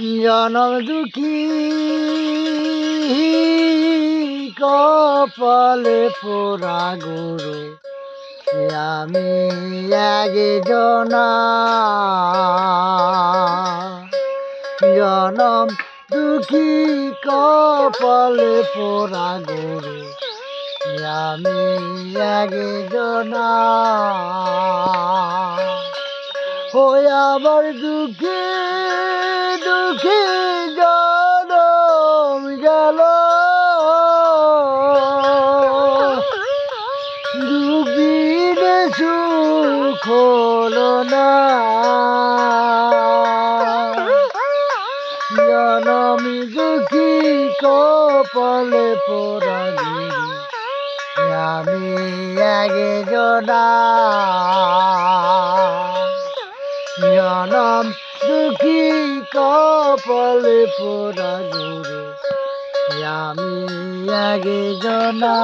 জনম দুঃখী, কপালে পোড়া গুরু। আমি আগে জনা জনম দুঃখী, কপালে পোড়া গুরু। আমি আগে জনা আমার দুঃখে দুঃখে সুখ হলো না। জনমি দুঃখী কপালে পোড়া গিরি আমি আগে জনা জনম দুঃখী কপালে পোড়া গুরু আমি আগে জনা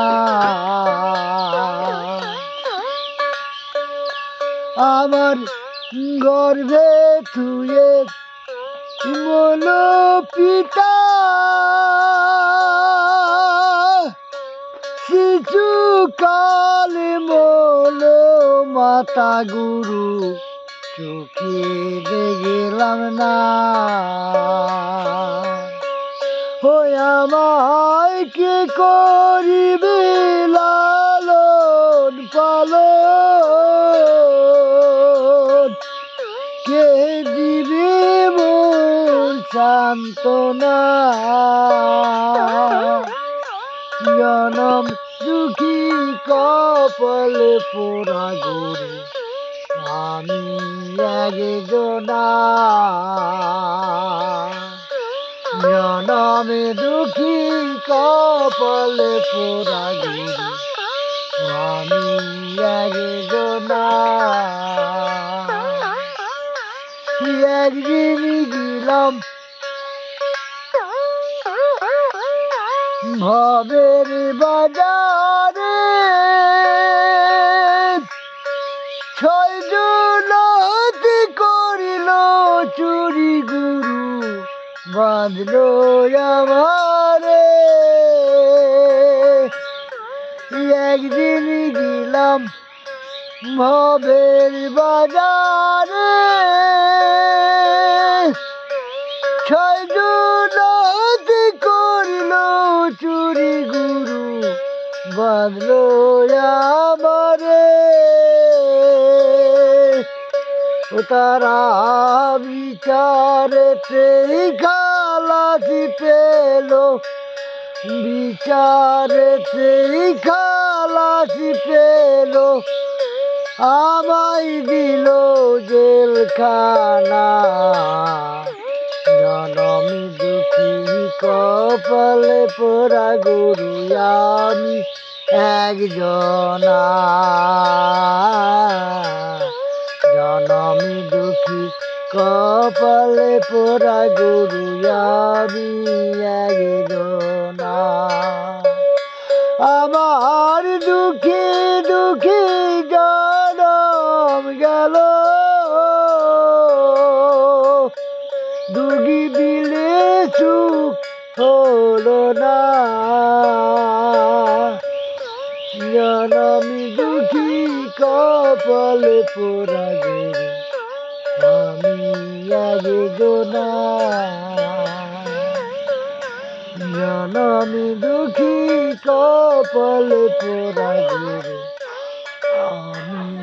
আমার গর্ভে তুয়ে মন পিতা শিশু কালে মন মাতা গুরু, চোখে গেলাম না। ওই আমায় কে করিবে? মোর সান্ত্বনা। জনম দুঃখী কপালে পোড়া গুরু। আমি আগে জনা জনমে দুঃখী কপালে পোড়া গুরু। আমি আগে জনা একদিন গেলাম ভবের বাজারে ছয়জনতি করিল চুরি গুরু বাঁধল আমারে। একদিন গেলাম ভবের বাজারে বাঁধল আমারে। তারা বিচারেতে খালাসি পেল? বিচারেতে খালাসি পেল? আমায় দিল জেলখানা। জনম দুঃখী কপালে পোড়া গরু আমি একজনা। জনমি দুঃখী কপালে পোড়া গরু আমি একজনা। আমার দুঃখী দুঃখী জনম গেল। দুগি বিলে সুখ হলো না। জনমি দুঃখী কপালে পোড়া গে আমি আগে গোনা। আমি দুঃখী কপালে পোড়া গে আমি